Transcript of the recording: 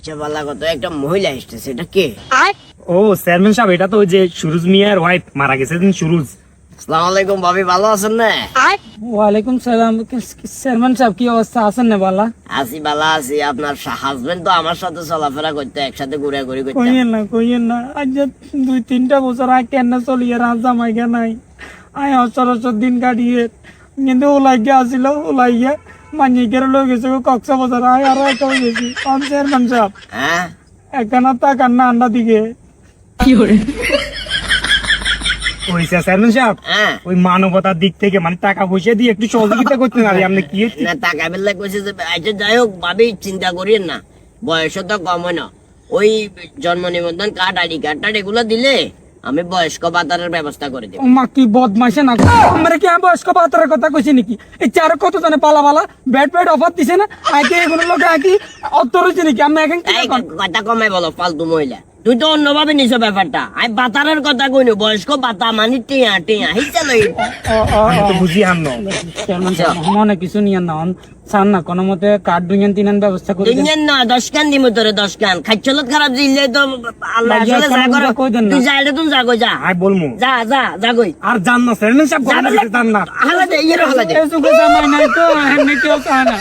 আচ্ছা বালা কত একটা মহিলা এসতেছে এটা কে? ও চেয়ারম্যান সাহেব এটা তো ওই যে সুরুজ মিয়ার ওয়াইফ মারা গেছে দিন সুরুজ। আসসালামু আলাইকুম ভাবি ভালো আছেন না? ওয়ালাইকুম সালাম চেয়ারম্যান সাহেব কি অবস্থা? আছেন না বালা? আছি ভালো আছি আপনার হাজবেন্ড তো আমার সাথে চলাফেরা করতে একসাথে ঘুরে ঘুরি করতে। কইয়েন না কইয়েন না আজ দুই তিনটা বছর আগে কেন চলিয়ে রাজ জামাই গে নাই আয় সরস্বর দিন কাটিয়ে কিন্তু ওলাই গিয়ে আসিল ওলাই গিয়ে মানি আয় আরও একটা গেছি। চেয়ারম্যান সাহেব হ্যাঁ? একখানা তাকান না আন্ডা দিকে। ওই চেয়ারম্যান সাহেব হ্যাঁ। ওই মানবতার দিক থেকে মানে টাকা পয়সা দিয়ে একটু সহযোগিতা করতে পারি। আপনি কি না টাকা বেলা কইছে যে আচ্ছা যাই হোক ভাবি চিন্তা করিয়েন না। বয়স তো কম হয় না। ওই জন্ম নিবন্ধন কার্ড আইডি কার্ডটা এগুলো দিলে আমি বয়স্ক ভাতারের ব্যবস্থা করে দেব। মা কি বদমাইশে না আমরা কি আমি বয়স্ক বাহাত্তরের কথা কইছি নাকি? এই চার কত জানে পালা পালা? ব্যাট ব্যাট অফার দিছে না? আইকে এগুলো লোক আইকি অত্তর হইছে নাকি? আমি এখন কথা কমাই বলো ফালতু মহিলা। তুই তো অন্যভাবে নিছো ব্যাপারটা। আমি বাতারের কথা কইনি বয়স্ক বাতা মানে টিয়া টিয়া হিসা লই। তো বুঝি হান চেয়ারম্যান সাহেব মনে কিছু নিয়েন না চান না কোনো মতে কার্ড দুইয়েন তিনেন ব্যবস্থা করে দেন। না দশ কান দিমু তোরে দশ কান খাইচলত খারাপ দিলে তো আল্লাহ আসলে যা করে কই দেন না। তুই যাইলে তুমি যা কই যা। আই বলমু। যা যা যা কই আর জান না সাহেব যা কথা জান না হালা দে ইয়ের হালা দে এই সুখে জামাই নাই তো এমনি কেউ চায় না।